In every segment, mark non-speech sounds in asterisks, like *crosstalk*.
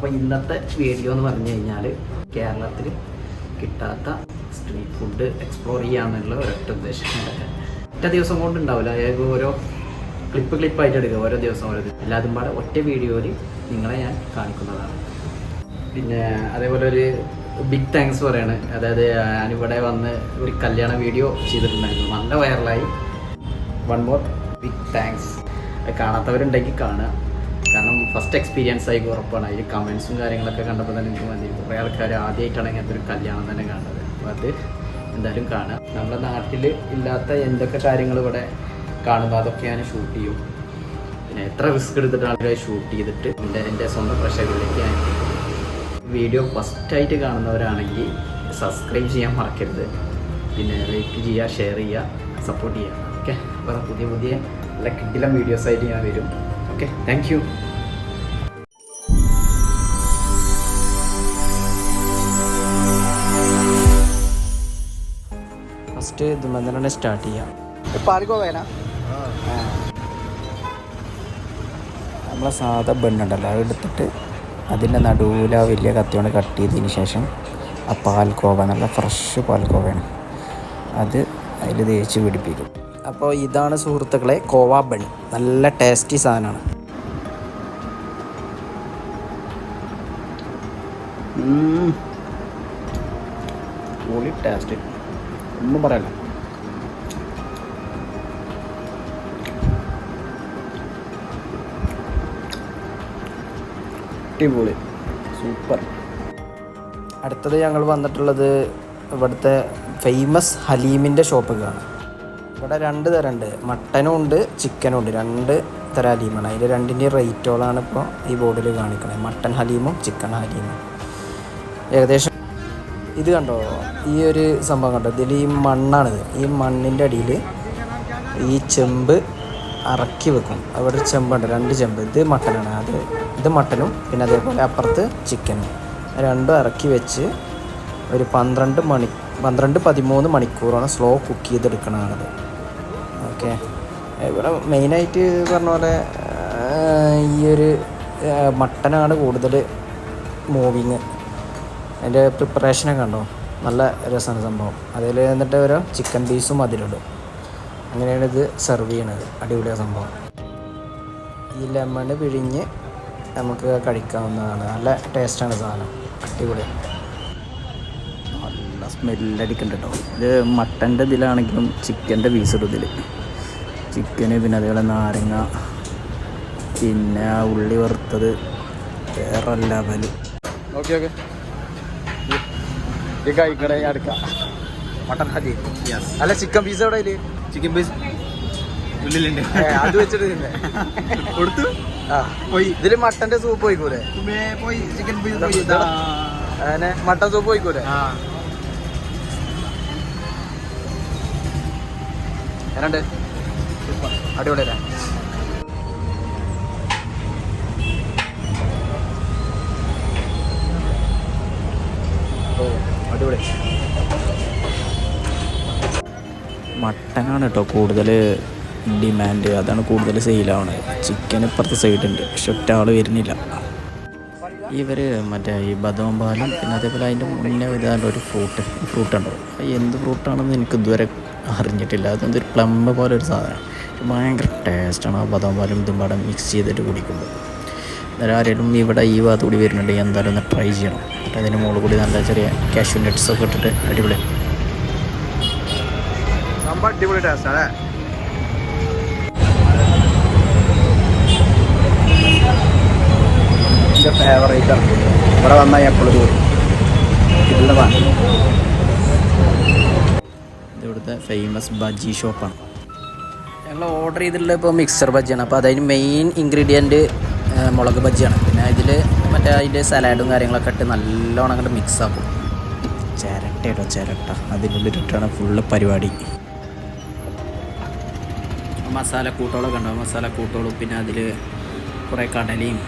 അപ്പോൾ ഇന്നത്തെ വീഡിയോ എന്ന് പറഞ്ഞു കഴിഞ്ഞാൽ കേരളത്തിൽ കിട്ടാത്ത സ്ട്രീറ്റ് ഫുഡ് എക്സ്പ്ലോർ ചെയ്യാന്നുള്ള ഒരൊറ്റ ഉദ്ദേശം ഒറ്റ ദിവസം കൊണ്ട് ഉണ്ടാവില്ല അതായത് ഓരോ ക്ലിപ്പ് ക്ലിപ്പായിട്ട് എടുക്കുക. ഓരോ ദിവസം ഓരോ ദിവസം. എല്ലാതും പാടെ ഒറ്റ വീഡിയോയിൽ നിങ്ങളെ ഞാൻ കാണിക്കുന്നതാണ്. പിന്നെ അതേപോലെ ഒരു ബിഗ് താങ്ക്സ് പറയാണ്. അതായത് ഞാനിവിടെ വന്ന് ഒരു കല്യാണ വീഡിയോ ചെയ്തിട്ടുണ്ടായിരുന്നു. നല്ല വൈറലായി വൺ മോർ ബിഗ് താങ്ക്സ് കാണാത്തവരുണ്ടെങ്കിൽ കാണുക. കാരണം ഫസ്റ്റ് എക്സ്പീരിയൻസ് ആയി ഉറപ്പാണ്. അതിൽ കമൻസും കാര്യങ്ങളൊക്കെ കണ്ടപ്പോൾ തന്നെ എനിക്ക് മതി. കുറേ ആൾക്കാർ ആദ്യമായിട്ടാണ് ഒരു കല്യാണം തന്നെ കാണുന്നത്. അപ്പോൾ അത് എന്തായാലും കാണാം. നമ്മുടെ നാട്ടിൽ ഇല്ലാത്ത എന്തൊക്കെ കാര്യങ്ങൾ ഇവിടെ കാണുമ്പോൾ അതൊക്കെയാണ് ഷൂട്ട് ചെയ്യും. പിന്നെ എത്ര റിസ്ക് എടുത്തിട്ടാണ് ഷൂട്ട് ചെയ്തിട്ട് എന്റെ എന്റെ സ്വന്തം പ്രേക്ഷകരിലേക്ക് ഞാൻ. വീഡിയോ ഫസ്റ്റായിട്ട് കാണുന്നവരാണെങ്കിൽ സബ്സ്ക്രൈബ് ചെയ്യാൻ മറക്കരുത്. പിന്നെ ലൈക്ക് ചെയ്യുക ഷെയർ ചെയ്യുക സപ്പോർട്ട് ചെയ്യുക. ഓക്കെ അപ്പോൾ പുതിയ പുതിയ നല്ല കിഡിലം വീഡിയോസായിട്ട് ഞാൻ വരും. ഓക്കെ താങ്ക് ഫസ്റ്റ് ഇതുമ്പോൾ സ്റ്റാർട്ട് ചെയ്യാം. വേന നമ്മളെ സാധാ ബണ്ണുണ്ടല്ലോ അത് എടുത്തിട്ട് അതിന്റെ നടുവിൽ ആ വലിയ കത്തിയോണ്ട് കട്ട് ചെയ്തതിന് ശേഷം ആ പാൽക്കോവ നല്ല ഫ്രഷ് പാൽക്കോവയാണ്. അത് അതിൽ തേച്ച് പിടിപ്പിക്കും. അപ്പോൾ ഇതാണ് സുഹൃത്തുക്കളെ കോവ ബൺ നല്ല ടേസ്റ്റി സാധനമാണ്. ടേസ്റ്റ് ഒന്നും പറയല്ല അടിപൊളി. സൂപ്പർ. അടുത്തത് ഞങ്ങൾ വന്നിട്ടുള്ളത് ഇവിടുത്തെ ഫേമസ് ഹലീമിന്റെ ഷോപ്പൊക്കെയാണ് ഇവിടെ രണ്ട് തരമുണ്ട്. മട്ടനും ഉണ്ട് ചിക്കനും ഉണ്ട്. രണ്ട് തരം ഹലീമാണ്. അതിൽ രണ്ടിന്റെ റേറ്റുകളാണ് ഇപ്പോൾ ഈ ബോർഡിൽ കാണിക്കുന്നത് മട്ടൻ ഹലീമും ചിക്കൻ ഹലീമും. ഏകദേശം ഇത് കണ്ടോ? ഈ ഒരു സംഭവം കണ്ടോ? ഇതിൽ ഈ മണ്ണാണിത്. ഈ മണ്ണിന്റെ അടിയിൽ ഈ ചെമ്പ് അറക്കി വെക്കും. അവിടെ ഒരു ചെമ്പുണ്ട് രണ്ട് ചെമ്പ്. ഇത് മട്ടനാണ്. അത് ഇത് മട്ടനും പിന്നെ അതേപോലെ അപ്പുറത്ത് ചിക്കനും. രണ്ടും ഇറക്കി വെച്ച് ഒരു പന്ത്രണ്ട് മണി പന്ത്രണ്ട് പതിമൂന്ന് മണിക്കൂറാണ് സ്ലോ കുക്ക് ചെയ്തെടുക്കണത് ഓക്കെ. ഇവിടെ മെയിനായിട്ട് പറഞ്ഞ പോലെ ഈ ഒരു മട്ടനാണ് കൂടുതൽ മൂവിങ്. അതിന്റെ പ്രിപ്പറേഷനൊക്കെ ഉണ്ടോ നല്ല രസമാണ് സംഭവം. അതിൽ എന്നിട്ട് ഓരോ ചിക്കൻ പീസും അതിലിടും. അങ്ങനെയാണ് ഇത് സെർവ് ചെയ്യണത്. അടിപൊളിയ സംഭവം. ഈ ലെമൺ പിഴിഞ്ഞ് നമുക്ക് കഴിക്കാവുന്നതാണ്. നല്ല ടേസ്റ്റാണ് സാധനം. അടിപൊളി. നല്ല സ്മെല്ലടിക്കുന്നുണ്ട് കേട്ടോ ഇത് മട്ടന്റെ ഇതിലാണെങ്കിലും ചിക്കന്റെ പീസ് ഇടും ഇതിൽ ചിക്കന് പിന്നെ അതേപോലെ നാരങ്ങ പിന്നെ ഉള്ളി വറുത്തത് വേറെ ലെവൽ ഓക്കെ ഓക്കെ ഈ കഴിക്കണേ മട്ടൻ ഹലി യെസ് അല്ല ചിക്കൻ പീസ് എവിടെ ചിക്കൻ പീസ് ഉള്ളിലുണ്ട്. അത് വെച്ചിട്ട് തിന്നെ. *laughs* കൊടുത്തു. ആ. പോയി. ഇതിൽ മട്ടന്റെ സൂപ്പ് ഉമ്മേ പോയി. ചിക്കൻ പീസ് ഇതാ, അങ്ങനെ മട്ടൻ സൂപ്പ് ഒഴിക്കൂലേ ആ. എന്നുണ്ട് അടിപൊളിയല്ലേ? അടിപൊളി. മട്ടനാണ് കേട്ടോ കൂടുതൽ ഡിമാൻഡ് അതാണ് കൂടുതൽ സെയിലാവണത് ചിക്കൻ ഇപ്പുറത്തെ സൈഡുണ്ട് പക്ഷെ ഒറ്റ ആൾ വരുന്നില്ല. ഇവർ മറ്റേ ഈ ബദാം പാലും പിന്നെ അതേപോലെ അതിന്റെ മുന്നേ ഇതാണ്ട് ഒരു ഫ്രൂട്ട് ഫ്രൂട്ട് എന്ത് ഫ്രൂട്ടാണെന്ന് എനിക്ക് ഇതുവരെ അറിഞ്ഞിട്ടില്ല. അതെന്തൊരു പ്ലം പോലെ ഒരു സാധനം. ഭയങ്കര ടേസ്റ്റാണ് ആ ബദാം പാലും ഇതും പാടം മിക്സ് ചെയ്തിട്ട് കുടിക്കുമ്പോൾ ആരെങ്കിലും ഇവിടെ ഈ ഭാഗത്ത് കൂടി വരുന്നുണ്ടെങ്കിൽ എന്തായാലും ഒന്ന് ട്രൈ ചെയ്യണം. എന്നിട്ട് അതിന് മുകളിൽ കൂടി നല്ല ചെറിയ കാഷ്യൂ നട്ട്സ് ഒക്കെ ഇട്ടിട്ട് അടിപൊളി. സംഭവം അടിപൊളി ടേസ്റ്റ് അല്ലേ എന്റെ ഫേവറേറ്റ് ആണ്. ഇവിടെ വന്നാൽ എപ്പോഴും ഇവിടുത്തെ ഫേമസ് ബജി ഷോപ്പാണ് ഞങ്ങൾ ഓർഡർ ചെയ്തിട്ടുള്ള ഇപ്പോൾ മിക്സർ ബജിയാണ് അപ്പോൾ അതിന് മെയിൻ ഇൻഗ്രീഡിയന്റ് മുളക് ബജ്ജിയാണ്. പിന്നെ ഇതിൽ മറ്റേ അതിന്റെ സലാഡും കാര്യങ്ങളൊക്കെ ഇട്ട് നല്ലോണം അങ്ങോട്ട് മിക്സ് ആക്കും. ചിരട്ടയോ ചിരട്ട. അതിനുള്ളിലിട്ടാണ് ഫുള്ള് പരിപാടി. മസാല കൂട്ടുകളൊക്കെ ഉണ്ടാവും. മസാല കൂട്ടുകളും പിന്നെ അതിൽ കുറേ കടലയും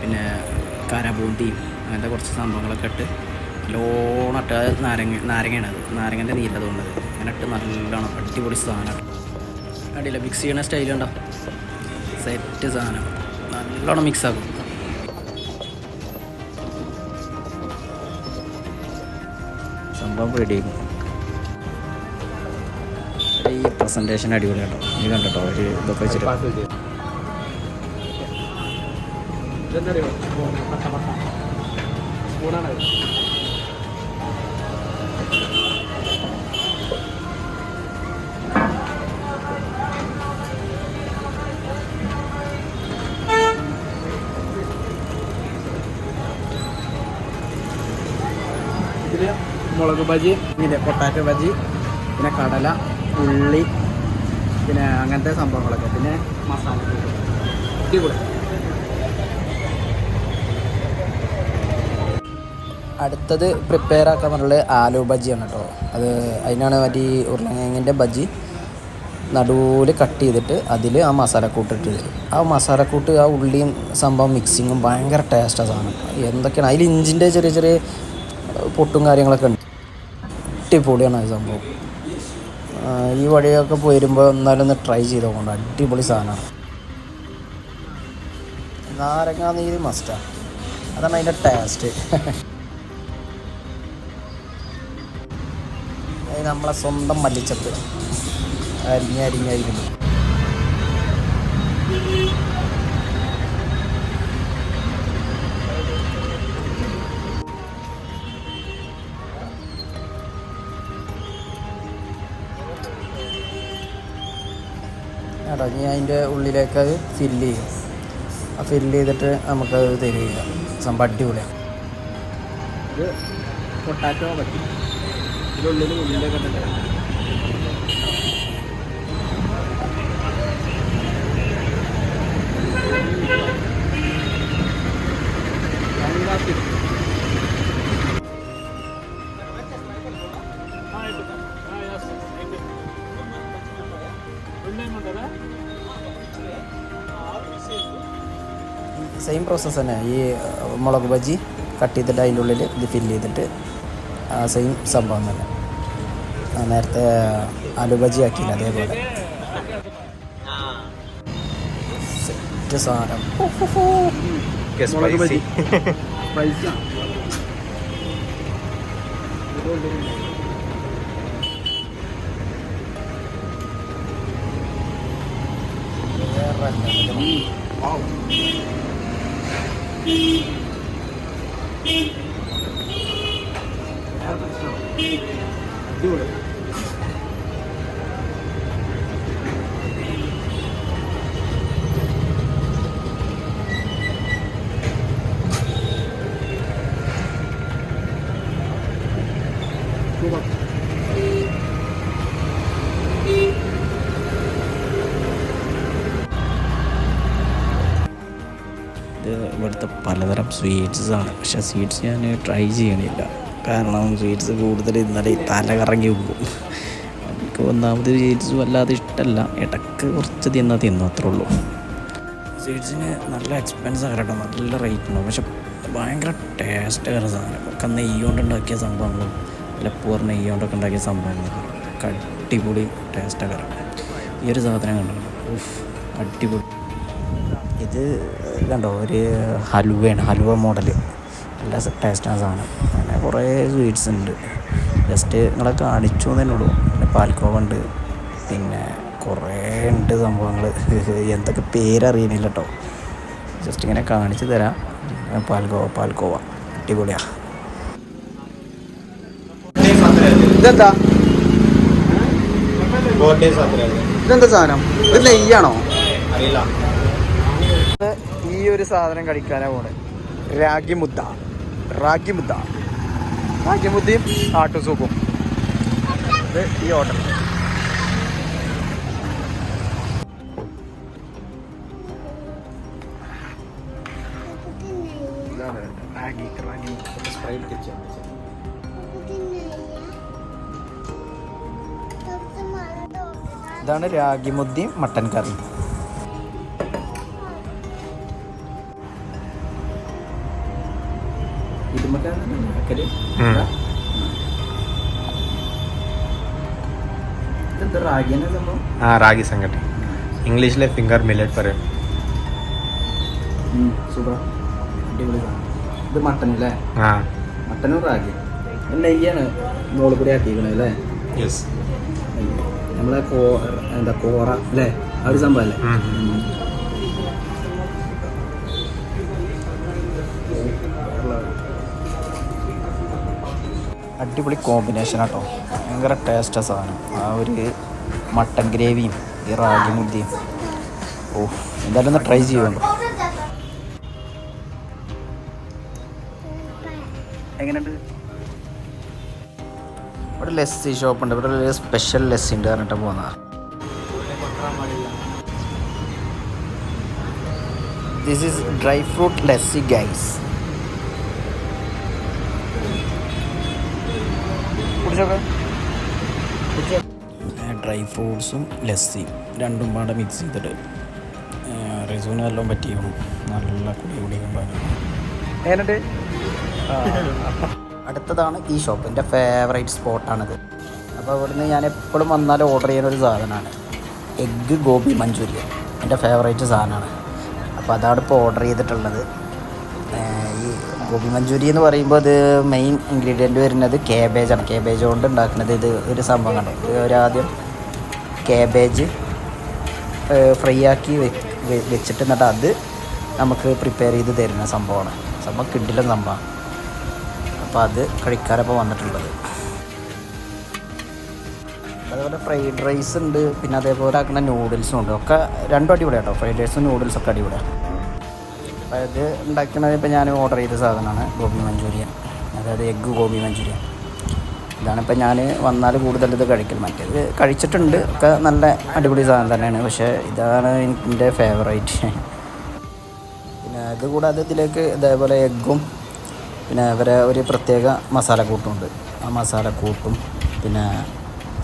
പിന്നെ കരബൂന്തിയും അങ്ങനത്തെ കുറച്ച് സംഭവങ്ങളൊക്കെ ഇട്ട് അത് നാരങ്ങ നാരങ്ങയാണ് അത്. നാരങ്ങന്റെ അതുകൊണ്ട് അങ്ങനെ ഇട്ട് നല്ലോണം അടിപൊളി സാധനമാണ് അടിയില്ല മിക്സ് ചെയ്യണ സ്റ്റൈലുണ്ടോ സെറ്റ് സാധനം. നല്ലോണം മിക്സാക്കും സംഭവം റെഡിയാക്കും ഈ പ്രസന്റേഷൻ അടിപൊളിയാട്ടോ നീ കണ്ടോ ഒരു ഇതൊക്കെ വെച്ചിട്ട്. ഇതെന്നറിയോ പത്ത പത്ത സ്പൂണാണ് മുളക് ബജി പിന്നെ പൊട്ടാറ്റോ ബജി പിന്നെ കടല ഉള്ളി പിന്നെ അങ്ങനത്തെ സംഭവങ്ങളൊക്കെ. പിന്നെ മസാല അടുത്തത് പ്രിപ്പയർ ആക്കാൻ പറഞ്ഞുള്ളത് ആലു ബജിയാണ് കേട്ടോ. അത് അതിനാണ് മറ്റേ ഈ ഉരുളങ്കിഴങ്ങിന്റെ ബജി നടുവിൽ കട്ട് ചെയ്തിട്ട് അതിൽ ആ മസാലക്കൂട്ട് ഇട്ട് തരും. ആ മസാലക്കൂട്ട് ആ ഉള്ളിയും സംഭവം മിക്സിങ്ങും ഭയങ്കര ടേസ്റ്റാണ് സാധനം. എന്തൊക്കെയാണ്? അതിൽ ഇഞ്ചിന്റെ ചെറിയ ചെറിയ പൊട്ടും കാര്യങ്ങളൊക്കെ ഉണ്ട്. അടിപൊളിയാണ് സംഭവം. ഈ വഴിയൊക്കെ പോയിരുമ്പോൾ എന്നാലും ഒന്ന് ട്രൈ ചെയ്ത് നോക്കണ്ട. അടിപൊളി സാധനമാണ്. നാരങ്ങ നീര് മസ്റ്റാണ് അതാണ് അതിന്റെ ടേസ്റ്റ് *laughs* അത് നമ്മളെ സ്വന്തം മല്ലിച്ചപ്പ്. അരിഞ്ഞ്. കേട്ടോ. ഇനി അതിന്റെ ഉള്ളിലേക്ക് അത് ഫില്ല് ചെയ്യും. ആ ഫില്ല് ചെയ്തിട്ട് നമുക്കത് തരിക. സംഭവം അടിപൊളിയാണ് പൊട്ടാറ്റോ പറ്റി. ഇതിനുള്ളിൽ ഉള്ളിലേക്ക് സെയിം പ്രോസസ്സ് തന്നെ. ഈ മുളക് ബജി കട്ട് ചെയ്തിട്ട് അതിന്റെ ഉള്ളിൽ ഇത് ഫില്ല് ചെയ്തിട്ട് ആ സെയിം സംഭവം തന്നെ. ആ, നേരത്തെ ആലു ബജി ആക്കിയില്ല അതേപോലെ. സെറ്റ് സാധനം. മുളക് ബജി. വേറെ level. അടിപൊളി ഇവിടുത്തെ പലതരം സ്വീറ്റ്സാണ് പക്ഷേ സ്വീറ്റ്സ് ഞാൻ ട്രൈ ചെയ്യണില്ല. കാരണം സ്വീറ്റ്സ് കൂടുതൽ ഇന്നലെ തല കറങ്ങി പോകും എനിക്ക് ഒന്നാമത് സ്വീറ്റ്സ് വല്ലാതെ ഇഷ്ടമല്ല ഇടയ്ക്ക് കുറച്ച് തിന്നാൽ തിന്നു അത്രേ ഉള്ളൂ. സ്വീറ്റ്സിന് നല്ല എക്സ്പെൻസ് ആണ് നല്ല റേറ്റ് ഉണ്ടാവും പക്ഷെ ഭയങ്കര ടേസ്റ്റ് കയറുന്ന സാധനം. ഒക്കെ നെയ്യ് കൊണ്ട് ഉണ്ടാക്കിയ സംഭവങ്ങളും ലപ്പൂർ നെയ്യോണ്ടൊക്കെ ഉണ്ടാക്കിയ സംഭവങ്ങൾ അടിപൊളി ടേസ്റ്റ് കയറും ഈ ഒരു സാധനം കണ്ടു? ഉഫ് അടിപൊളി. ഇത് കണ്ടോ ഒരു ഹലുവയാണ് ഹലുവ മോഡൽ നല്ല ടേസ്റ്റാണ് സാധനം. അങ്ങനെ കുറേ സ്വീറ്റ്സ് ഉണ്ട്. ജസ്റ്റ് നിങ്ങളെ കാണിച്ചു തന്നെ ഉള്ളൂ. പിന്നെ പാൽക്കോവ ഉണ്ട്. പിന്നെ കുറേ ഉണ്ട് സംഭവങ്ങൾ *laughs* എന്തൊക്കെ പേരറിയണില്ല കേട്ടോ. ജസ്റ്റ് ഇങ്ങനെ കാണിച്ചു തരാം. പാൽക്കോവ പാൽക്കോവ. അടിപൊളിയാ. ഇതെന്താ? ഇതെന്താ സാധനം? ഇത് നെയ്യാണോ? അറിയില്ല. ഈ ഒരു സാധനം കഴിക്കാനാണ് പോണേ. രാഗി മുദ്ദ റാഗി മുദ്ദ റാഗി മുദ്ദയും ആട്ടു സൂപ്പും. ഇത് ഈ ഓർഡർ റാഗി റാഗി. ഇതാണ് രാഗിമുദ്ദയും മട്ടൻ കറിയും. ആ റാഗി സംഗട്ടി ഇംഗ്ലീഷിലെ ഫിംഗർ മില്ലറ്റ് പറയും സൂപ്പർ അടിപൊളി ഇത് മട്ടൻ അല്ലേ ആ മട്ടനും റാഗി നെയ്യാണ് മുകളിൽ കൂടി ആക്കിയിരിക്കണത് അല്ലേ യെസ് നമ്മളെ കോ എന്താ കോറ അല്ലേ ആ ഒരു സംഭവം അല്ലേ അടിപൊളി കോമ്പിനേഷൻ ആട്ടോ. ഭയങ്കര ടേസ്റ്റാ സാധനം. ആ ഒരു മട്ടൻ ഗ്രേവിയും ഈ റാഗി മുദ്ദയും ഓ എന്തായാലും ഒന്ന് ട്രൈ ചെയ്യുമല്ലോ എങ്ങനെയുണ്ട്? ഇവിടെ ലെസ്സി ഷോപ്പ് ഉണ്ട്. ഇവിടെ ഒരു സ്പെഷ്യൽ ലെസ്സി ഉണ്ട് പറഞ്ഞിട്ട് പോകുന്നത് this is dry fruit lassi guys dry ഫ്രൂട്ട്സും ലസ്സിയും രണ്ടും പാടെ മിക്സ് ചെയ്തിട്ട് റിസൂന് നല്ലോണം പറ്റിയും നല്ല കുടി കുടി കൊണ്ടുപോകാൻ അടുത്തതാണ് ഈ ഷോപ്പ് എന്റെ ഫേവറേറ്റ് സ്പോട്ടാണിത് അപ്പോൾ ഇവിടുന്ന് ഞാൻ എപ്പോഴും വന്നാലും ഓർഡർ ചെയ്യുന്ന ഒരു സാധനമാണ്. Egg gobi Manchurian. എന്റെ ഫേവറേറ്റ് സാധനമാണ്. അപ്പോൾ അതാണ് ഇപ്പോൾ ഓർഡർ ചെയ്തിട്ടുള്ളത്. ഈ ഗോബി മഞ്ചൂരി എന്ന് പറയുമ്പോൾ അത് മെയിൻ ഇൻഗ്രീഡിയന്റ് വരുന്നത് കേബേജാണ് കേബേജ് കൊണ്ട് ഉണ്ടാക്കുന്നത് ഇത് ഒരു സംഭവം ഒരാദ്യം കേബേജ് ഫ്രൈ ആക്കി വെച്ചിട്ട് എന്നിട്ട് അത് നമുക്ക് പ്രിപ്പയർ ചെയ്ത് തരുന്ന സംഭവമാണ്. സംഭവം കിഡിലും സംഭവമാണ്. അപ്പോൾ അത് കഴിക്കാനപ്പോൾ വന്നിട്ടുള്ളത്. അതേപോലെ ഫ്രൈഡ് റൈസ് ഉണ്ട്. പിന്നെ അതേപോലെ ആക്കുന്ന നൂഡിൽസും ഉണ്ട്. ഒക്കെ രണ്ടും അടിപൊളിയാട്ടോ. ഫ്രൈഡ് റൈസും നൂഡിൽസും ഒക്കെ അടിപൊളിയാണ്. അപ്പോൾ ഇത് ഉണ്ടാക്കുന്നത് ഇപ്പോൾ ഞാൻ ഓർഡർ ചെയ്ത സാധനമാണ് ഗോബി മഞ്ചൂരിയൻ. അതായത് എഗ്ഗ് ഗോബി മഞ്ചൂരിയൻ. ഇതാണ് ഇപ്പോൾ ഞാൻ വന്നാൽ കൂടുതൽ ഇത് കഴിക്കൽ. മറ്റേത് കഴിച്ചിട്ടുണ്ട്. ഒക്കെ നല്ല അടിപൊളി സാധനം തന്നെയാണ്. പക്ഷേ ഇതാണ് എന്റെ ഫേവറേറ്റ് പിന്നെ ഇത് കൂടാതെ ഇതിലേക്ക് ഇതേപോലെ എഗ്ഗും പിന്നെ അവരെ ഒരു പ്രത്യേക മസാലക്കൂട്ടുണ്ട്. ആ മസാലക്കൂട്ടും പിന്നെ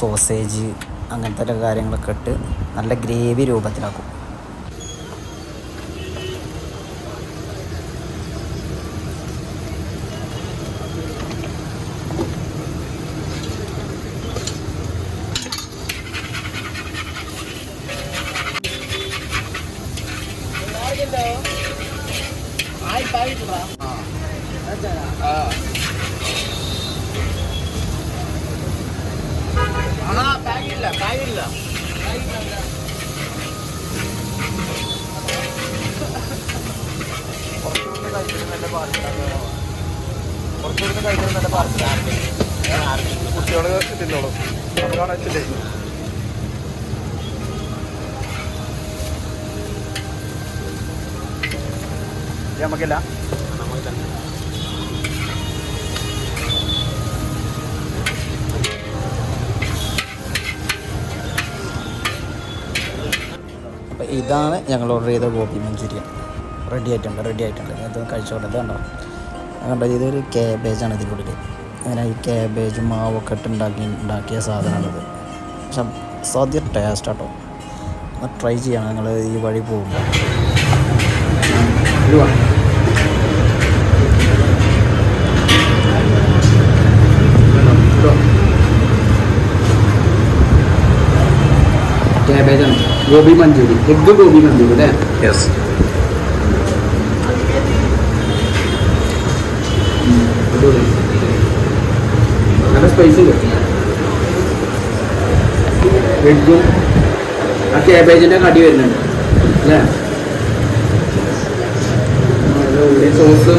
സോസേജ് അങ്ങനത്തെ കാര്യങ്ങളൊക്കെ ഇട്ട് നല്ല ഗ്രേവി രൂപത്തിലാക്കും. കുട്ടികൾ തിന്നോളൂ നമുക്കാണ് വെച്ചില്ലേ ഇത് നമുക്കില്ല. ഇതാണ് ഞങ്ങൾ ഓർഡർ ചെയ്ത ഗോപി മഞ്ചൂരിയൻ റെഡി ആയിട്ടുണ്ട് റെഡി ആയിട്ടുണ്ട്. ഇത് കഴിച്ചോട്ടെ ഇത് കണ്ടോ കണ്ടോ ഇതൊരു ക്യാബേജാണ് ഇതിന്റെ ഉള്ളിൽ അങ്ങനെ ഈ ക്യാബേജും മാവൊക്കെ ഇട്ട് ഉണ്ടാക്കി ഉണ്ടാക്കിയ സാധനമാണിത്. പക്ഷെ സദ്യ ടേസ്റ്റ് കേട്ടോ ഒന്ന് ട്രൈ ചെയ്യണം. നിങ്ങൾ ഈ വഴി പോകുമ്പോൾ ക്യാബേജാണ് ഗോബി മഞ്ചൂരി. എഗ് ഗോപി മഞ്ചൂരി അല്ലേ? യെസ് നല്ല സ്പൈസി ഉണ്ട് എഗ്ഗും ആ ക്യാബേജിന്റെ കടി വരുന്നുണ്ട്. അല്ലേ? ഉള്ളി സോസ്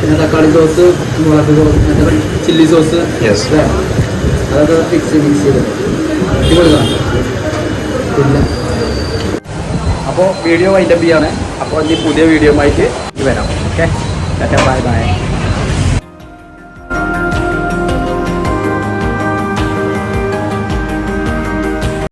പിന്നെ തക്കാളി സോസ് മുളക് സോസ് ചില്ലി സോസ് അതൊക്കെ ഫിക്സ് മിക്സ് ചെയ്ത്. അടിപൊളിതാണ് പിന്നെ അപ്പോൾ വീഡിയോ വൈൻഡപ്പ് ചെയ്യാണ്. അപ്പോൾ ഇനി പുതിയ വീഡിയോ ആയിട്ട് വരാം. Okay bye bye